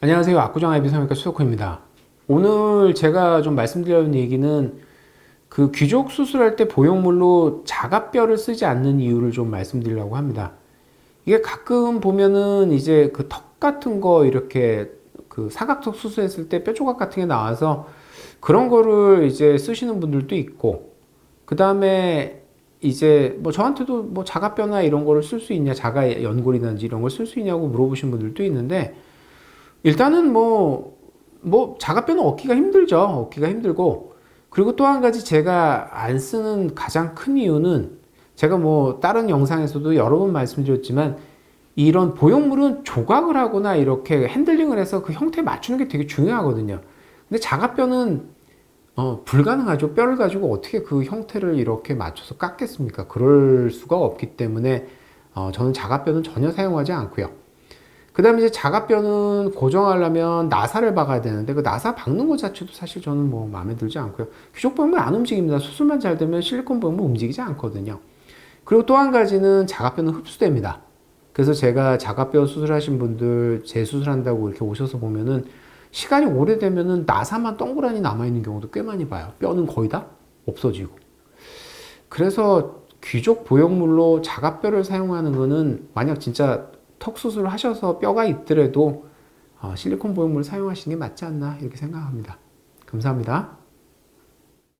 안녕하세요. 압구정 아이비 성형외과 수석호입니다. 오늘 제가 좀 말씀드리는 얘기는 그 귀족 수술할 때 보형물로 자가뼈를 쓰지 않는 이유를 좀 말씀드리려고 합니다. 이게 가끔 보면은 이제 그 턱 같은 거 이렇게 그 사각턱 수술했을 때 뼈 조각 같은 게 나와서 그런 거를 이제 쓰시는 분들도 있고 그 다음에 이제 뭐 저한테도 뭐 자가뼈나 이런 거를 쓸 수 있냐 자가 연골이든지 이런 걸 쓸 수 있냐고 물어보신 분들도 있는데 일단은 뭐, 뭐, 자가뼈는 얻기가 힘들죠. 얻기가 힘들고. 그리고 또 한 가지 제가 안 쓰는 가장 큰 이유는 제가 뭐, 다른 영상에서도 여러 번 말씀드렸지만, 이런 보형물은 조각을 하거나 이렇게 핸들링을 해서 그 형태에 맞추는 게 되게 중요하거든요. 근데 자가뼈는 어, 불가능하죠. 뼈를 가지고 어떻게 그 형태를 이렇게 맞춰서 깎겠습니까? 그럴 수가 없기 때문에 어, 저는 자가뼈는 전혀 사용하지 않고요. 그 다음에 이제 자가뼈는 고정하려면 나사를 박아야 되는데 그 나사 박는 것 자체도 사실 저는 뭐 마음에 들지 않고요. 귀족보험은 안 움직입니다. 수술만 잘 되면 실리콘 보험은 움직이지 않거든요. 그리고 또 한 가지는 자가뼈는 흡수됩니다. 그래서 제가 자가뼈 수술하신 분들 재수술한다고 이렇게 오셔서 보면은 시간이 오래되면은 나사만 동그라니 남아있는 경우도 꽤 많이 봐요. 뼈는 거의 다 없어지고. 그래서 귀족 보형물로 자가뼈를 사용하는 거는 만약 진짜 턱 수술을 하셔서 뼈가 있더라도 어, 실리콘 보형물을 사용하시는 게 맞지 않나 이렇게 생각합니다. 감사합니다.